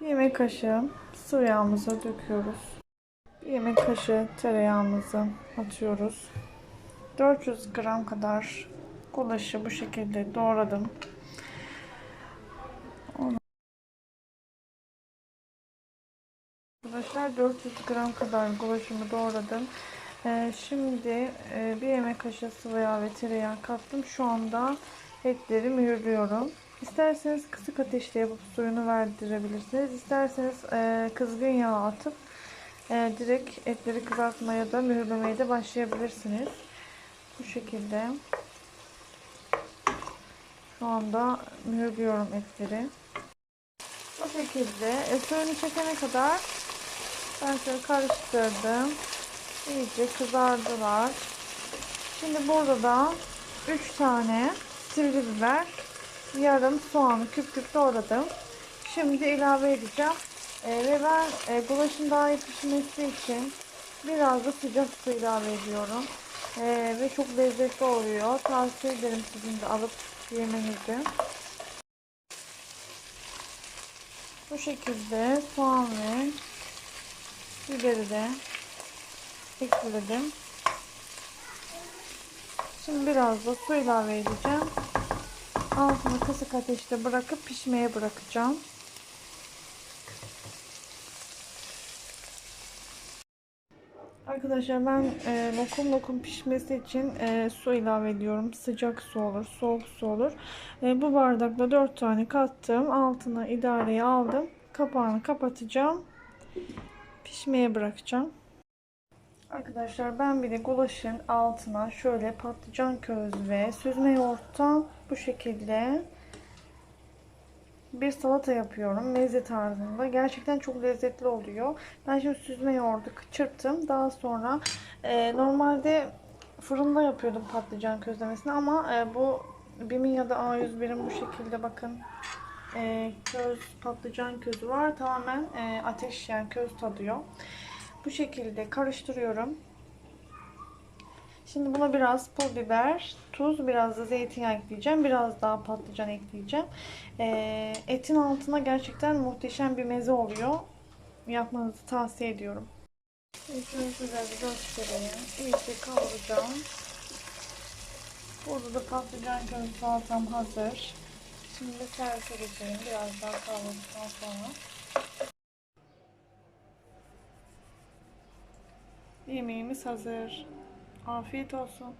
Bir yemek kaşığı sıvı yağımızı döküyoruz. Bir yemek kaşığı tereyağımızı atıyoruz. 400 gram kadar gulaşı bu şekilde doğradım. Arkadaşlar 400 gram kadar gulaşımı doğradım. Ee, şimdi e, bir yemek kaşığı sıvı yağ ve tereyağı kattım. Şu anda etleri mühürlüyorum. İsterseniz kısık ateşte yapıp suyunu verdirebilirsiniz. İsterseniz e, kızgın yağ atıp e, direkt etleri kızartmaya da mühürlemeye de başlayabilirsiniz. Bu şekilde. Şu anda mühürlüyorum etleri. Bu şekilde e, suyunu çekene kadar ben şöyle karıştırdım. İyice kızardılar. Şimdi burada da 3 tane sivri biber, yarım soğanı küp küp doğradım. Şimdi ilave edeceğim. Ee, ve ben e, gulaşın daha iyi pişmesi için biraz da sıcak su ilave ediyorum. Ee, ve çok lezzetli oluyor. Tavsiye ederim sizin de alıp yemenizi. Bu şekilde soğan ve biberi de ekledim. Şimdi biraz da su ilave edeceğim. Altını kısık ateşte bırakıp pişmeye bırakacağım. Arkadaşlar ben e, lokum lokum pişmesi için e, su ilave ediyorum. Sıcak su olur, soğuk su olur. E, bu bardakla 4 tane kattım. Altına idareye aldım. Kapağını kapatacağım. Pişmeye bırakacağım. Arkadaşlar ben bir de gulaşın altına şöyle patlıcan köz ve süzme yoğurttan bu şekilde bir salata yapıyorum. Meze tarzında. Gerçekten çok lezzetli oluyor. Ben şimdi süzme yoğurdu çırptım. Daha sonra e, normalde fırında yapıyordum patlıcan közlemesini ama e, bu BİM'in ya da A101'in bu şekilde bakın e, köz patlıcan közü var. Tamamen e, ateş yani köz tadıyor. Bu şekilde karıştırıyorum. Şimdi buna biraz pul biber, tuz, biraz da zeytinyağı ekleyeceğim. Biraz daha patlıcan ekleyeceğim. Ee, etin altına gerçekten muhteşem bir meze oluyor. Yapmanızı tavsiye ediyorum. Şunu size bir göstereyim. İyice kavuracağım. Burada da patlıcan köz salatam hazır. Şimdi servis edeceğim. Biraz daha kavurduktan sonra. Yemeğimiz hazır. Afiyet olsun.